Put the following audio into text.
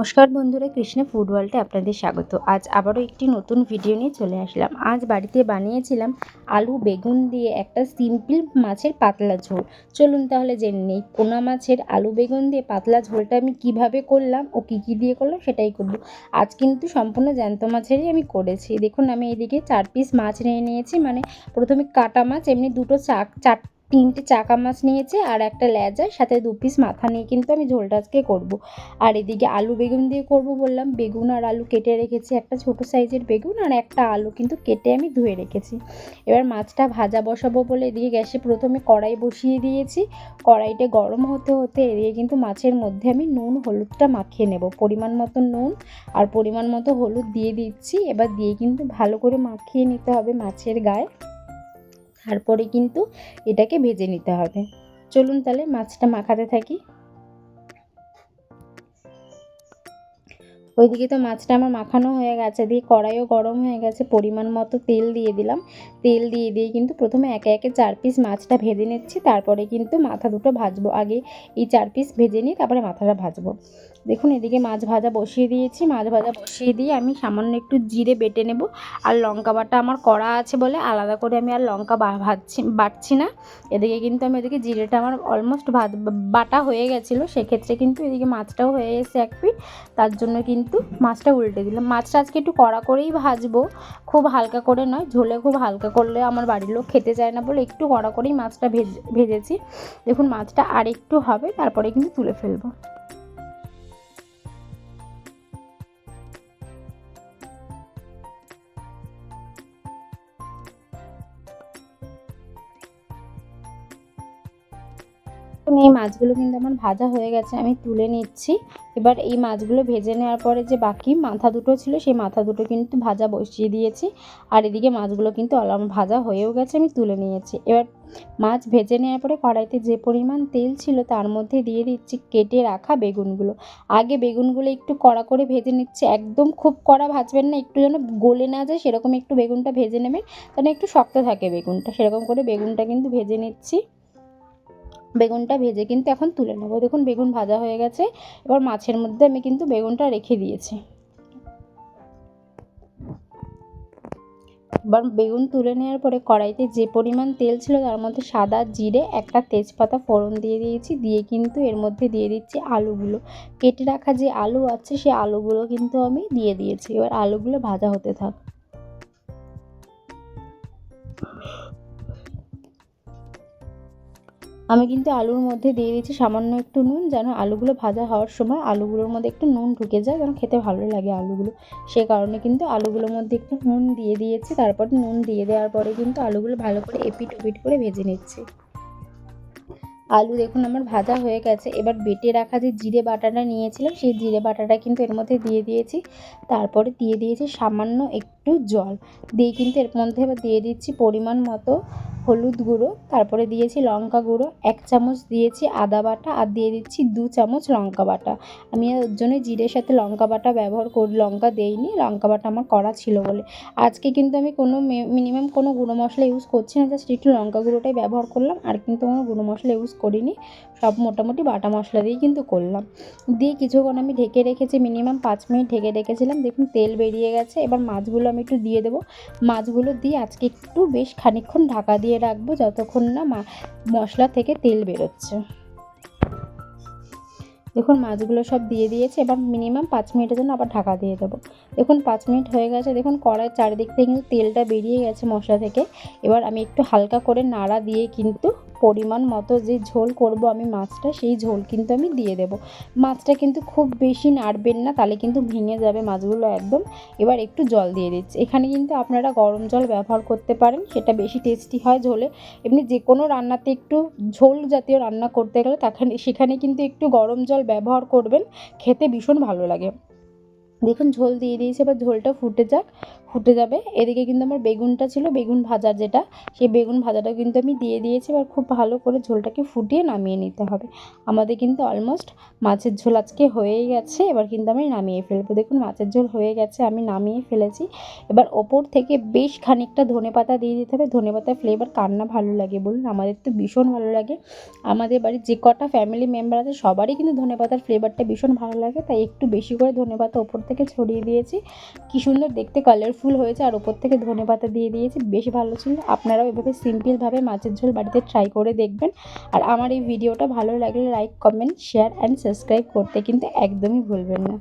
নমস্কার বন্ধুরা, কৃষ্ণ ফুড ওয়ার্ল্ডে আপনাদের স্বাগত। আজ আবারও একটি নতুন ভিডিও নিয়ে চলে আসলাম। আজ বাড়িতে বানিয়েছিলাম আলু বেগুন দিয়ে একটা সিম্পল মাছের পাতলা ঝোল। চলুন তাহলে জেনে নেই, পোনা মাছের আলু বেগুন দিয়ে পাতলা ঝোলটা আমি কীভাবে করলাম ও কী কী দিয়ে করলাম সেটাই করব। আজ কিন্তু সম্পূর্ণ জ্যান্ত মাছেরই আমি করেছি। দেখুন, আমি এদিকে চার পিস মাছ নিয়ে নিয়েছি। মানে প্রথমে কাটা মাছ, এমনি দুটো চাক চার তিনটে চাকা মাছ নিয়েছে আর একটা লেজা সাথে দু পিস মাথা নিয়ে কিন্তু আমি ঝোলটা আজকে করব। আর এদিকে আলু বেগুন দিয়ে করব বললাম। বেগুন আর আলু কেটে রেখেছি, একটা ছোট সাইজের বেগুন আর একটা আলু কিন্তু কেটে আমি ধুয়ে রেখেছি। এবার মাছটা ভাজা বসাবো বলে এদিকে গ্যাসে প্রথমে কড়াই বসিয়ে দিয়েছি। কড়াইটা গরম হতে হতে এদিকে কিন্তু মাছের মধ্যে আমি নুন, হলুদটা মাখিয়ে নেব। পরিমাণ মতো নুন আর পরিমাণ মতো হলুদ দিয়ে দিচ্ছি। এবার দিয়ে কিন্তু ভালো করে মাখিয়ে নিতে হবে মাছের গায়ে। তারপরে কিন্তু এটাকে ভেজে নিতে হবে। চলুন তাহলে মাছটা মাখাতে থাকি। ওইদিকে তো মাছটা আমার মাখানো হয়ে গেছে, দিয়ে কড়াইও গরম হয়ে গেছে, পরিমাণ মতো তেল দিয়ে দিলাম। তেল দিয়ে দিয়ে কিন্তু প্রথমে একে একে চার পিস মাছটা ভেজে নিচ্ছি, তারপরে কিন্তু মাথা দুটো ভাজবো। আগে এই চার পিস ভেজে নিই তারপরে মাথাটা ভাজবো। দেখুন, এদিকে মাছ ভাজা বসিয়ে দিয়েছি, মাছ ভাজা বসিয়ে দিয়ে আমি সামান্য একটু জিরে বেটে নেব। আর লঙ্কা বাটা আমার কড়া আছে বলে আলাদা করে আমি আর লঙ্কা ভাজছি, বাটছি না। এদিকে কিন্তু আমি এদিকে জিরেটা আমার অলমোস্ট ভাজ, বাটা হয়ে গেছিল, সেক্ষেত্রে কিন্তু এদিকে মাছটাও হয়ে এসেছে এক পিট তার জন্য কিন্তু মাছটা উল্টে দিলাম। মাছটা আজকে একটু কড়া করেই ভাজবো। খুব হালকা করে নয়, ঝোলে খুব হালকা করলে আমার বাড়ির লোক খেতে চায় না বলে একটু কড়া করেই মাছটা ভেজে, ভেজেছি। দেখুন মাছটা আর একটু হবে, তারপরে কিন্তু তুলে ফেলব। দেখুন এই মাছগুলো কিন্তু আমার ভাজা হয়ে গেছে, আমি তুলে নিচ্ছি। এবার এই মাছগুলো ভেজে নেওয়ার পরে যে বাকি মাথা দুটো ছিল, সেই মাথা দুটো কিন্তু ভাজা বসিয়ে দিয়েছি। আর এদিকে মাছগুলো কিন্তু আমার ভাজা হয়েও গেছে, আমি তুলে নিয়েছি। এবার মাছ ভেজে নেওয়ার পরে কড়াইতে যে পরিমাণ তেল ছিল, তার মধ্যে দিয়ে দিচ্ছি কেটে রাখা বেগুনগুলো। আগে বেগুনগুলো একটু কড়া করে ভেজে নিচ্ছি, একদম খুব কড়া ভাজবেন না, একটু যেন গলে না যায়, সেরকম একটু বেগুনটা ভেজে নেবেন। তাহলে একটু শক্ত থাকে বেগুনটা, সেরকম করে বেগুনটা কিন্তু ভেজে নিচ্ছি। বেগুনটা ভেজে কিন্তু এখন তুলে নেব। দেখুন বেগুন ভাজা হয়ে গেছে। এবার মাছের মধ্যে আমি কিন্তু বেগুনটা রেখে দিয়েছি। এবার বেগুন তুলে নেওয়ার পরে কড়াইতে যে পরিমাণ তেল ছিল তার মধ্যে সাদা জিরে, একটা তেজপাতা ফোড়ন দিয়ে দিয়েছি। দিয়ে কিন্তু এর মধ্যে দিয়ে দিচ্ছি আলুগুলো। কেটে রাখা যে আলু আছে সেই আলুগুলো কিন্তু আমি দিয়ে দিয়েছি। এবার আলুগুলো ভাজা হতে থাক। আমি কিন্তু আলুর মধ্যে দিয়ে দিচ্ছি সামান্য একটু নুন, যেন আলুগুলো ভাজা হওয়ার সময় আলুগুলোর মধ্যে একটু নুন ঢুকে যায়, যেন খেতে ভালো লাগে আলুগুলো। সে কারণে কিন্তু আলুগুলোর মধ্যে একটু নুন দিয়ে দিয়েছি, তারপর নুন দিয়ে দেওয়ার পরে কিন্তু আলুগুলো ভালো করে এপিট ওপিট করে ভেজে নিচ্ছি। আলু দেখুন আমার ভাজা হয়ে গেছে, এবার বেটে রাখা যে জিরে বাটাটা নিয়েছিলাম, সেই জিরে বাটাটা কিন্তু এর মধ্যে দিয়ে দিয়েছি। তারপরে দিয়ে দিয়েছি সামান্য একটু জল। দিয়ে কিন্তু এর মধ্যে এবার দিয়ে দিচ্ছি পরিমাণ মতো হলুদ গুঁড়ো। তারপরে দিয়েছি লঙ্কা গুঁড়ো। এক চামচ দিয়েছি আদা বাটা আর দিয়ে দিচ্ছি দু চামচ লঙ্কা বাটা। আমি ওর জন্য জিরের সাথে লঙ্কা বাটা ব্যবহার করি, লঙ্কা দেইনি। লঙ্কা বাটা আমার করা ছিল বলে। আজকে কিন্তু আমি কোনো মিনিমাম কোনো গুঁড়ো মশলা ইউজ করছি না। জাস্ট একটু লঙ্কা গুঁড়োটাই ব্যবহার করলাম। আর কিন্তু কোনো গুঁড়ো মশলা ইউজ করিনি। সব মোটামুটি বাটা মশলা দিয়েই কিন্তু করলাম। দিয়ে কিছুক্ষণ আমি ঢেকে রেখেছি মিনিমাম পাঁচ মিনিট ঢেকে রেখেছিলাম। দেখুন তেল বেরিয়ে গেছে। এবার মাছগুলো আমি একটু দিয়ে দেবো। মাছগুলো দিয়ে আজকে একটু বেশ খানিকক্ষণ ঢাকা দিয়ে রাখব যতক্ষণ না মশলা থেকে তেল বেরোচ্ছে। দেখুন মাছগুলো সব দিয়ে দিয়েছে, এবার মিনিমাম পাঁচ মিনিটের জন্য আবার ঢাকা দিয়ে দেবো। দেখুন পাঁচ মিনিট হয়ে গেছে, দেখুন কড়াই চারিদিক থেকে কিন্তু তেলটা বেরিয়ে গেছে মশলা থেকে। এবার আমি একটু হালকা করে নাড়া দিয়ে কিন্তু পরিমাণ মতো যে ঝোল করব আমি মাছটা, সেই ঝোল কিন্তু আমি দিয়ে দেব। মাছটা কিন্তু খুব বেশি নাড়বেন না, তাহলে কিন্তু ভেঙে যাবে মাছগুলো একদম। এবার একটু জল দিয়ে দিচ্ছি। এখানে কিন্তু আপনারা গরম জল ব্যবহার করতে পারেন, সেটা বেশি টেস্টি হয় ঝোলে। এমনি যে কোনো রান্নাতে একটু ঝোল জাতীয় রান্না করতে গেলে তাখানে, সেখানে কিন্তু একটু গরম জল ব্যবহার করবেন, খেতে ভীষণ ভালো লাগে। দেখুন, ঝোল দিয়ে দিয়েছি, এবার ঝোলটা ফুটে যাক, ফুটে যাবে। এদিকে কিন্তু আমার বেগুনটা ছিল, বেগুন ভাজা যেটা, সেই বেগুন ভাজাটা কিন্তু আমি দিয়ে দিয়েছি। এবার খুব ভালো করে ঝোলটাকে ফুটিয়ে নামিয়ে নিতে হবে। আমাদের কিন্তু অলমোস্ট মাছের ঝোল আজকে হয়েই গেছে, এবার কিন্তু আমি নামিয়ে ফেলব। দেখুন, মাছের ঝোল হয়ে গেছে, আমি নামিয়ে ফেলেছি। এবার ওপর থেকে বেশ খানিকটা ধনে পাতা দিয়ে দিতে হবে। ধনে পাতার ফ্লেভার কান্না ভালো লাগে বলুন? আমাদের তো ভীষণ ভালো লাগে। আমাদের বাড়ির যে কটা ফ্যামিলি মেম্বার আছে, সবারই কিন্তু ধনে পাতার ফ্লেভারটা ভীষণ ভালো লাগে। তাই একটু বেশি করে ধনে পাতা ওপর থেকে ছড়িয়ে দিয়েছি। কি সুন্দর দেখতে কালারফুল হয়েছে আর ওপর থেকে ধনে পাতা দিয়ে দিয়েছি, বেশ ভালো ছিল। আপনারাও এভাবে সিম্পলভাবে মাছের ঝোল বাড়িতে ট্রাই করে দেখবেন। আর আমার এই ভিডিওটা ভালো লাগলে like comment share and subscribe করতে কিন্তু একদমই ভুলবেন না।